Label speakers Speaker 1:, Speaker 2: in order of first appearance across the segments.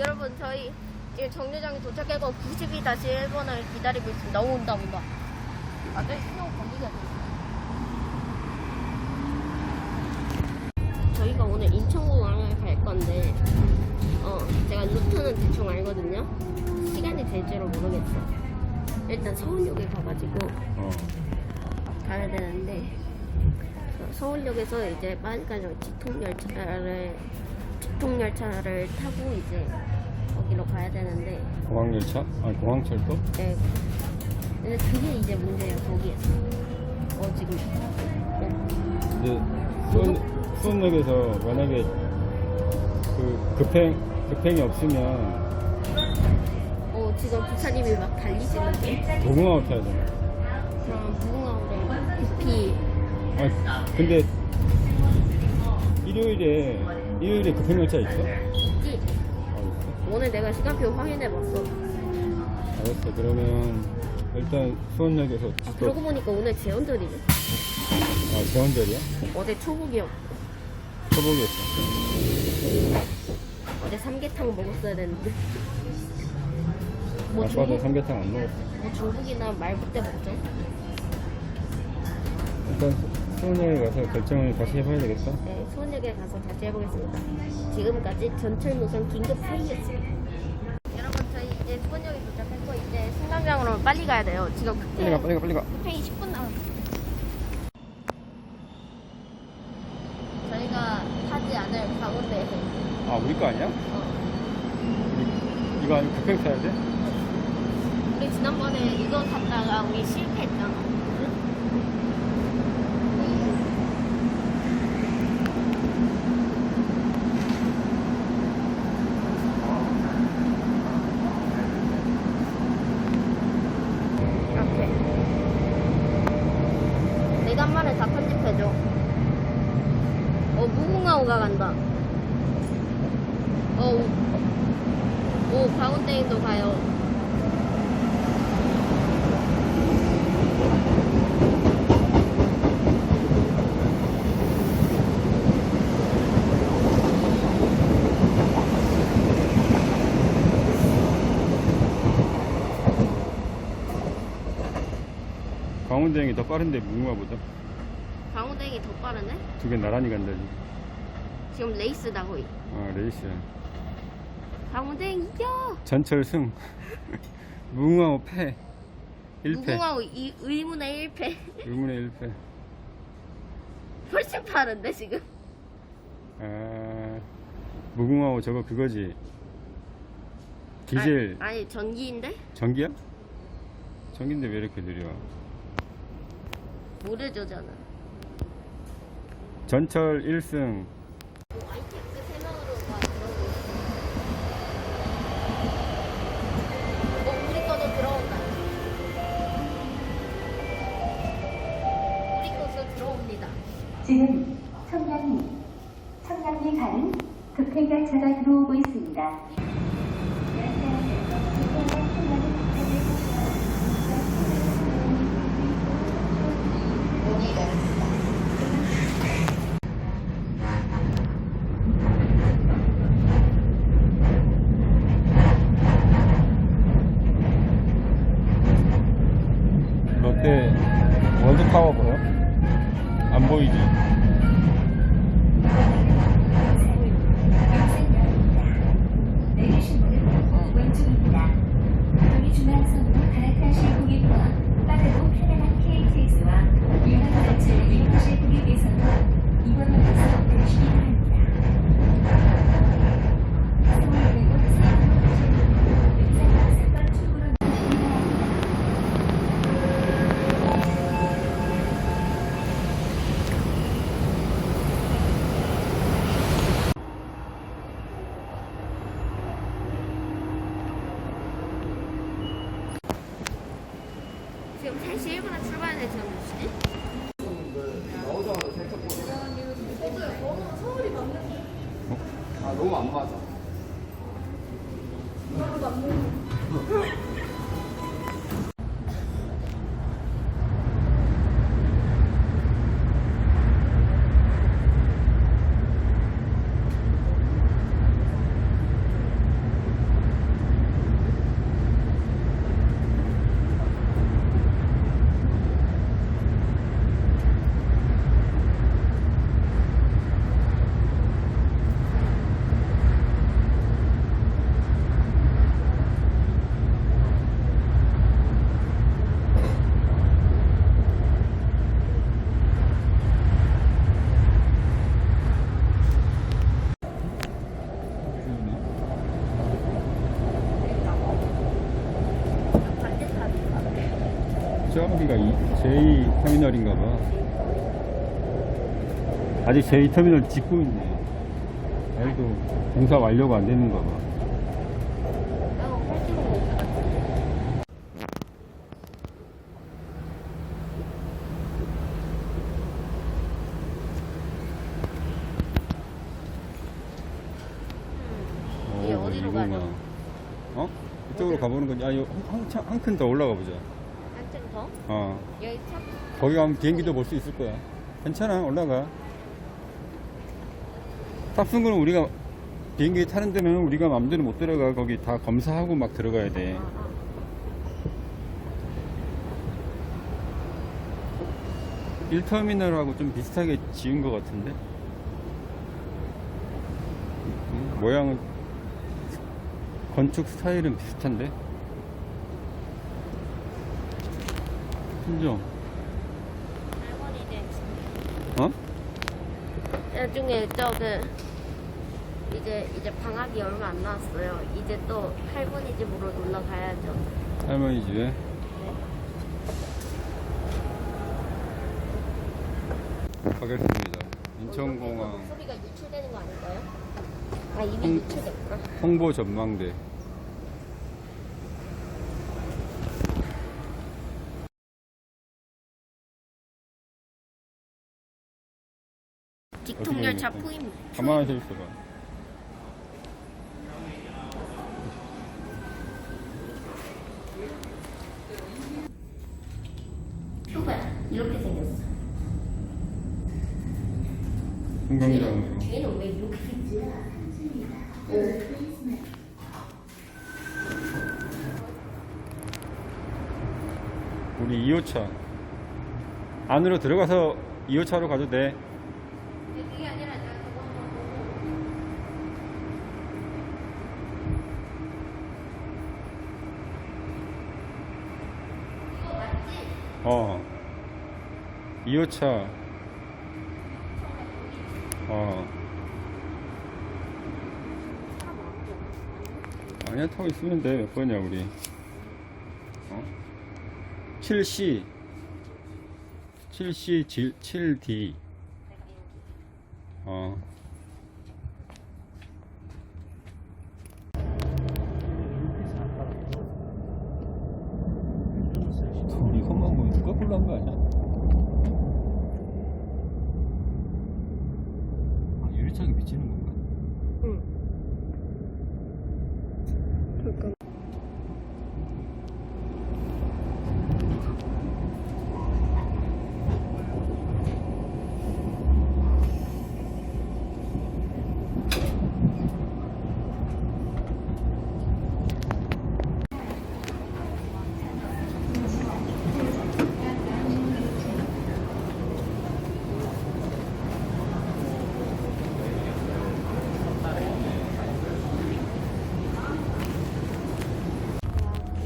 Speaker 1: 여러분 저희 지금 정류장에 도착하고 90이 다시 1번을 기다리고 있습니다. 오, 온다 온다. 아 저희 신호 걸리게 돼. 저희가 오늘 인천공항을 갈 건데 어 제가 루트는 대충 알거든요. 시간이 될지를 모르겠어. 일단 서울역에 가가지고
Speaker 2: 어.
Speaker 1: 가야 되는데 어, 서울역에서 이제 빨리까지 직통열차를 직통열차를 타고 이제 거기로 가야 되는데
Speaker 2: 공항열차? 아니 공항철도?
Speaker 1: 네. 근데 그게 이제 문제예요 거기에서 어 지금 네.
Speaker 2: 이제 수원, 수원역에서 만약에 그 급행 급행이 없으면
Speaker 1: 어 지금 기사님이 막 달리시는데
Speaker 2: 도공항을 타야 돼.
Speaker 1: 그럼 무궁화호를 급히
Speaker 2: 아 근데 일요일에 일요일에 급행열차 있어?
Speaker 1: 오늘 내가 시간표 확인해봤어
Speaker 2: 알았어. 그러면 일단 수원역에서
Speaker 1: 아,
Speaker 2: 또
Speaker 1: 그러고 보니까 오늘 재원절이네
Speaker 2: 아, 재원절이야?
Speaker 1: 어제 초복이요
Speaker 2: 초복이었어.
Speaker 1: 어제 삼계탕 먹었어야 되는데 뭐
Speaker 2: 아빠도
Speaker 1: 중국,
Speaker 2: 삼계탕 안 먹었어.
Speaker 1: 뭐 중국이나 말부 때 먹죠
Speaker 2: 일단 수원역에 가서 결정을 다시 해봐야 되겠다.
Speaker 1: 네, 수원역에 가서 다시 해보겠습니다. 지금까지 전철 노선 긴급 회의였습니다. 여러분 저희 이제 수원역에 도착했고 이제 승강장으로 빨리 가야 돼요. 지금
Speaker 2: 빨리 가, 빨리 가, 빨리 가.
Speaker 1: 급행이 10분 남았어요. 저희가 타지 않을 가운데
Speaker 2: 아, 우리 거 아니야?
Speaker 1: 어,
Speaker 2: 우리, 이거 아니면 급행 타야 돼?
Speaker 1: 우리 지난번에 이거 탔다가 우리 실패했잖아. 이렇게. 내가 한 말에 다 편집해줘. 어, 무궁화호가 간다. 어, 오, 오 가운데인도 가요.
Speaker 2: 강원대행이 더 빠른데 무궁화보다
Speaker 1: 강호댕이 더 빠르네?
Speaker 2: 두 개 나란히 간다 지금.
Speaker 1: 지금 레이스다 거의.
Speaker 2: 아 레이스야.
Speaker 1: 강호댕 이겨!
Speaker 2: 전철 승. 무궁화호 패. 1패.
Speaker 1: 무궁화호 이, 의문의 1패.
Speaker 2: 의문의 1패.
Speaker 1: 훨씬 빠른데 지금?
Speaker 2: 아 무궁화호 저거 그거지. 디젤
Speaker 1: 아니, 아니 전기인데?
Speaker 2: 전기야? 전기인데 왜 이렇게 느려?
Speaker 1: 모래조잖아.
Speaker 2: 전철 1승
Speaker 3: 지금 청량리, 청량리 가는 급행열차가 들어오고 있습니다.
Speaker 2: 롯데 월드파워 보여? 안 보이지?
Speaker 3: 내리신 문은 왼쪽입니다. 이동이 중앙선으로 갈아타실 고객과 빠르고 편안한 KTX와 일반 열차를 이용하실 고객께서는 이번역에서 내리시기 바랍니다. 서울대공 세부로 3번 출구로
Speaker 1: 지금 3시 1분에 출발했는데 지금 몇 시지?
Speaker 4: 아 너무 안 맞아.
Speaker 2: 여기가 이 제2 터미널인가 봐. 아직 제2 터미널 짓고 있네. 아직도 공사 완료가 안 됐는가 봐.
Speaker 1: 음,
Speaker 2: 어,
Speaker 1: 어디로. 가죠?
Speaker 2: 어? 이쪽으로 가보는 건지, 아, 한큰 더 올라가 보자. 어.
Speaker 1: 여기 차
Speaker 2: 거기 가면 비행기도 볼 수 있을 거야. 괜찮아, 올라가. 탑승구는 우리가 비행기 타는 데는 우리가 마음대로 못 들어가. 거기 다 검사하고 막 들어가야 돼.
Speaker 1: 아, 아.
Speaker 2: 일터미널하고좀 비슷하게 지은 것 같은데? 음, 모양은, 건축 스타일은 비슷한데?
Speaker 1: 할머니들
Speaker 2: 어?
Speaker 1: 나중에 저그 이제 이제 방학이 얼마 안 남았어요. 이제 또 할머니 집으로 놀러 가야죠.
Speaker 2: 할머니 집에? 가겠습니다. 인천공항
Speaker 1: 소리가 유출되는 거 아닌가요? 아 이미
Speaker 2: 음.
Speaker 1: 유출됐구나.
Speaker 2: 홍보 전망대.
Speaker 1: 직통 열차
Speaker 2: 어떻게
Speaker 1: 포임.
Speaker 2: 가만히 서 있어봐.
Speaker 1: 표가 이렇게 생겼어.
Speaker 2: 승강장으로.
Speaker 1: 뒤에는 왜 이렇게 생겼지?
Speaker 2: 우리 2호차. 안으로 들어가서 2호차로 가도 돼.
Speaker 1: 그게 아니라 내가 저거 한번 보고. 이거 맞지?
Speaker 2: 어. 2호차. 어. 아니야, 타고 있으면 돼. 몇 번이야, 우리. 어? 7C. 7C 7D. 어. 우리 험한 거 누가 골라 한거 아니야? 아, 유리창에 비치는 건가?
Speaker 1: 응. 그러니까.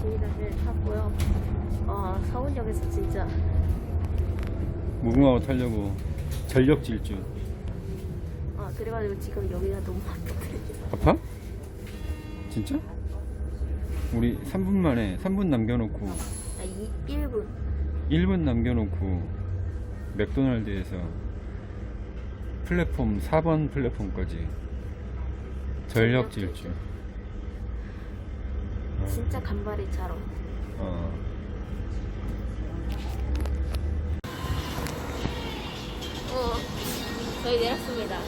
Speaker 1: 지리다를 탔고요. 아 서울역에서 진짜
Speaker 2: 무궁화호 타려고 전력 질주.
Speaker 1: 아 그래가지고 지금 여기가 너무 아픈데.
Speaker 2: 아파? 진짜? 우리 3분 만에 3분 남겨놓고
Speaker 1: 아 2, 1분.
Speaker 2: 1분 남겨놓고 맥도날드에서 플랫폼 4번 플랫폼까지 전력 질주.
Speaker 1: 진짜 간발의 차로.
Speaker 2: 어.
Speaker 1: 어 저희 내렸습니다.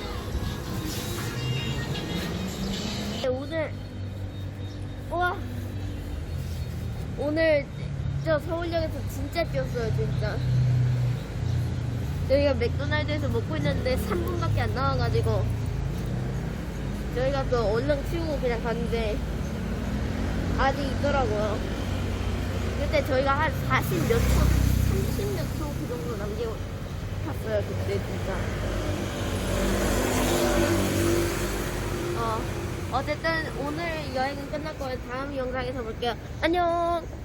Speaker 1: 네, 오늘 우와 오늘 저 서울역에서 진짜 뛰었어요 진짜. 저희가 맥도날드에서 먹고 있는데 3분밖에 안 나와가지고 저희가 또 얼른 치우고 그냥 갔는데 아직 있더라고요. 그때 저희가 한 40 몇 초, 30 몇 초 그 정도 남기고 탔어요, 그때 진짜. 어, 어쨌든 오늘 여행은 끝났고요. 다음 영상에서 볼게요. 안녕!